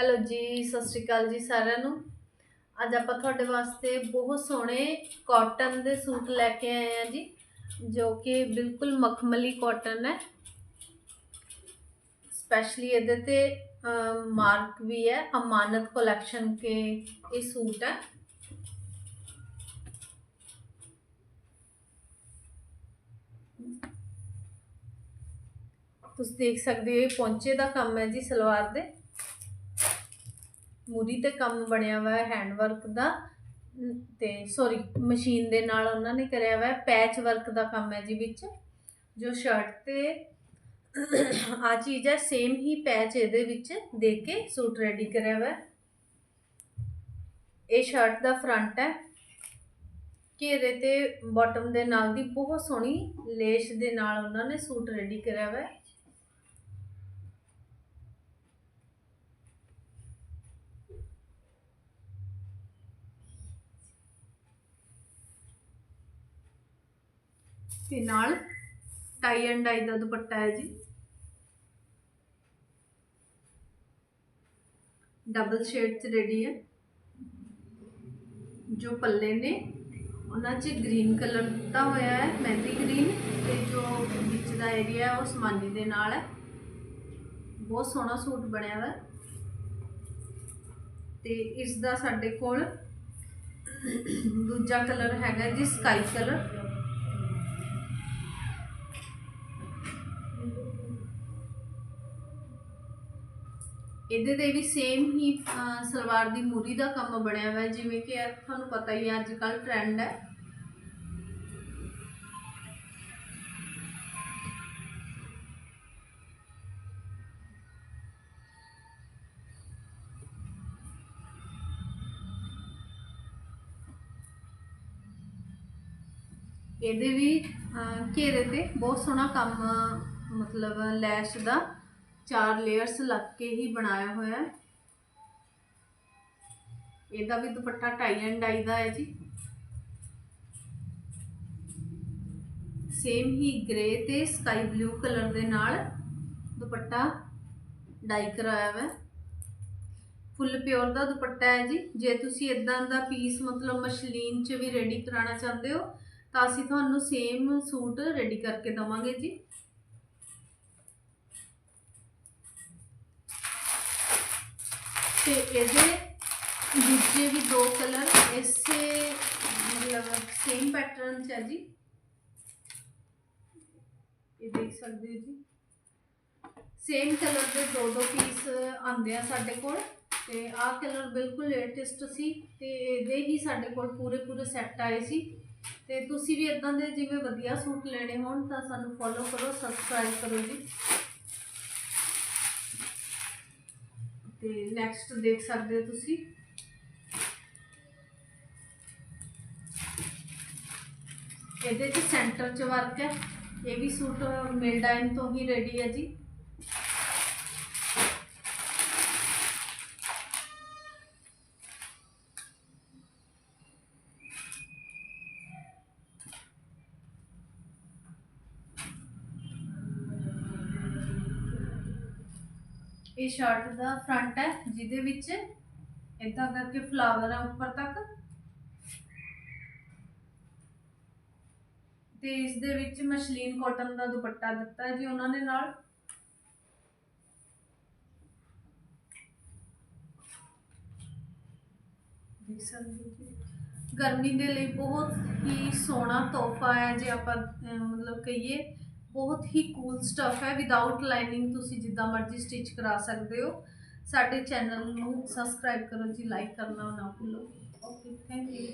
Hello ਜੀ, ਸਤਿ ਸ਼੍ਰੀ ਅਕਾਲ ਜੀ ਸਾਰਿਆਂ ਨੂੰ। ਅੱਜ ਆਪਾਂ ਤੁਹਾਡੇ ਵਾਸਤੇ ਬਹੁਤ ਸੋਹਣੇ ਕਾਟਨ ਦੇ ਸੂਟ ਲੈ ਕੇ ਆਏ ਆ ਜੀ, ਜੋ ਕਿ ਬਿਲਕੁਲ ਮਖਮਲੀ ਕਾਟਨ ਹੈ। ਸਪੈਸ਼ਲੀ ਇਹਦੇ ਤੇ ਮਾਰਕ ਵੀ ਹੈ, ਅਮਾਨਤ ਕਲੈਕਸ਼ਨ ਕੇ ਇਹ ਸੂਟ ਹੈ। ਤੁਸੀਂ ਦੇਖ ਸਕਦੇ ਹੋ, ਇਹ ਪੌਂਚੇ ਦਾ ਕੰਮ ਹੈ ਜੀ ਸਲਵਾਰ ਦੇ। ਮੂਰੀ ਤੇ ਕੰਮ ਬਣਿਆ ਹੋਇਆ ਹੈ ਹੈਂਡ ਵਰਕ ਦਾ। ਅਮ ਤੇ ਸੌਰੀ ਮਸ਼ੀਨ ਦੇ ਨਾਲ ਉਹਨਾਂ ਨੇ ਕਰਿਆ ਹੋਇਆ ਪੈਚ ਵਰਕ ਦਾ ਕੰਮ ਹੈ ਜੀ ਵਿੱਚ, ਜੋ ਸ਼ਰਟ ਤੇ ਆ ਚੀਜ਼ ਹੈ ਸੇਮ ਹੀ ਪੈਚ ਇਹਦੇ ਵਿੱਚ ਦੇ ਕੇ ਸੂਟ ਰੈਡੀ ਕਰਿਆ ਹੋਇਆ ਇਹ ਸ਼ਰਟ ਦਾ ਫਰੰਟ ਹੈ। ਘੇਰੇ ਤੇ ਬਾਟਮ ਦੇ ਨਾਲ ਦੀ ਬਹੁਤ ਸੋਹਣੀ ਲੇਸ ਦੇ ਨਾਲ ਉਹਨਾਂ ਨੇ ਸੂਟ ਰੈਡੀ ਕਰਿਆ ਹੋਇਆ ਤੇ ਨਾਲ ਟਾਈ ਐਂਡ ਡਾਈ ਦਾ ਦੁਪੱਟਾ ਹੈ ਜੀ। ਡਬਲ ਸ਼ੇਡ ਚ ਰੈਡੀ ਹੈ। ਜੋ ਪੱਲੇ ਨੇ, ਉਹਨਾਂ 'ਚ ਗ੍ਰੀਨ ਕਲਰ ਦਿੱਤਾ ਹੋਇਆ ਹੈ ਮਹਿੰਦੀ ਗ੍ਰੀਨ ਤੇ ਜੋ ਵਿੱਚ ਦਾ ਏਰੀਆ ਉਹ ਸਮਾਨੀ ਦੇ ਨਾਲ ਹੈ। ਬਹੁਤ ਸੋਹਣਾ ਸੂਟ ਬਣਿਆ ਹੋਇਆ। ਹੈ ਤੇ ਇਸ ਦਾ ਸਾਡੇ ਕੋਲ ਦੂਜਾ ਕਲਰ ਹੈਗਾ ਜੀ ਸਕਾਈ ਕਲਰ ਇਹਦੇ ਤੇ ਵੀ ਸੇਮ ਹੀ ਸਲਵਾਰ ਦੀ ਮੂਰੀ ਦਾ ਕੰਮ ਬਣਿਆ ਹੋਇਆ, ਜਿਵੇਂ ਕਿ ਇਹ ਤੁਹਾਨੂੰ ਪਤਾ ਹੀ ਹੈ ਅੱਜ ਕੱਲ ਟ੍ਰੈਂਡ ਹੈ। ਇਹਦੇ ਵੀ ਘੇਰੇ ਤੇ ਬਹੁਤ ਸੋਹਣਾ ਕੰਮ, ਮਤਲਬ, ਲੈਸ਼ ਦਾ ਚਾਰ ਲੇਅਰਸ ਲੱਗ ਕੇ ਹੀ ਬਣਾਇਆ ਹੋਇਆ ਹੈ। ਇਹਦਾ ਵੀ ਦੁਪੱਟਾ ਟਾਈ ਐਂਡ ਡਾਈ ਦਾ ਹੈ ਜੀ। ਸੇਮ ਹੀ ਗ੍ਰੇ ਤੇ ਸਕਾਈ ਬਲੂ ਕਲਰ ਦੇ ਨਾਲ ਦੁਪੱਟਾ ਡਾਈ ਕਰਾਇਆ ਹੋਇਆ ਫੁੱਲ ਪਿਓਰ ਦਾ ਦੁਪੱਟਾ ਹੈ ਜੀ। ਜੇ ਤੁਸੀਂ ਇਦਾਂ ਦਾ ਪੀਸ ਮਤਲਬ ਮਸ਼ਲੀਨ 'ਚ ਵੀ ਰੈਡੀ ਕਰਾਉਣਾ ਚਾਹੁੰਦੇ ਹੋ, ਤਾਂ ਅਸੀਂ ਤੁਹਾਨੂੰ ਸੇਮ ਸੂਟ ਰੈਡੀ ਕਰਕੇ ਦਵਾਂਗੇ ਜੀ। ਤੇ ਇਹਦੇ ਦੂਜੇ ਵੀ ਦੋ ਕਲਰ ਇਸੇ ਮਤਲਬ ਸੇਮ ਪੈਟਰਨ ਚ ਹੈ ਜੀ। ਇਹ ਦੇਖ ਸਕਦੇ ਹੋ ਜੀ। ਸੇਮ ਕਲਰ ਦੇ ਦੋ ਦੋ ਪੀਸ ਆਉਂਦੇ ਆ ਸਾਡੇ ਕੋਲ ਤੇ ਆਹ ਕਲਰ ਬਿਲਕੁਲ ਲੇਟੈਸਟ ਸੀ ਤੇ ਇਹਦੇ ਹੀ ਸਾਡੇ ਕੋਲ ਪੂਰੇ ਪੂਰੇ ਸੈੱਟ ਆਏ ਸੀ। ਤੇ ਤੁਸੀਂ ਵੀ ਇਦਾਂ ਦੇ ਜਿਵੇਂ ਵਧੀਆ ਸੂਟ ਲੈਣੇ ਹੋਣ ਤਾਂ ਸਾਨੂੰ ਫੋਲੋ ਕਰੋ ਸਬਸਕ੍ਰਾਈਬ ਕਰੋ ਜੀ। ਤੇ ਨੈਕਸਟ ਦੇਖ ਸਕਦੇ ਹੋ ਤੁਸੀਂ। ਇਹਦੇ ਚ ਸੈਂਟਰ ਚ ਵਰਕ ਹੈ। ਇਹ ਵੀ ਸੂਟ ਮਿਲਡਾਈਨ ਤੋਂ ਹੀ ਰੈਡੀ ਹੈ ਜੀ। ਇਹ ਸ਼ਰਟ ਦਾ ਫਰੰਟ ਹੈ, ਜਿਹਦੇ ਵਿੱਚ ਇਦਾਂ ਕਰਕੇ ਫਲਾਵਰ ਹੈ ਉੱਪਰ ਤੱਕ। ਤੇ ਇਸ ਦੇ ਵਿੱਚ ਮਸ਼ਲੀਨ ਕਾਟਨ ਦਾ ਦੁਪੱਟਾ ਦਿੱਤਾ ਜੀ ਉਹਨਾਂ ਨੇ ਨਾਲ। ਦੇਖ ਸਕਦੇ ਹੋ ਗਰਮੀ ਦੇ ਲਈ ਬਹੁਤ ਹੀ ਸੋਹਣਾ ਤੋਹਫਾ ਹੈ ਜੇ ਆਪਾਂ ਮਤਲਬ ਕਹੀਏ। ਬਹੁਤ ਹੀ ਕੂਲ ਸਟਫ ਹੈ ਵਿਦਆਊਟ ਲਾਈਨਿੰਗ ਤੁਸੀਂ ਜਿੱਦਾਂ ਮਰਜ਼ੀ ਸਟਿਚ ਕਰਾ ਸਕਦੇ ਹੋ। ਸਾਡੇ ਚੈਨਲ ਨੂੰ ਸਬਸਕ੍ਰਾਈਬ ਕਰੋ ਜੀ ਲਾਈਕ ਕਰਨਾ ਨਾ ਭੁੱਲੋ। Okay thank you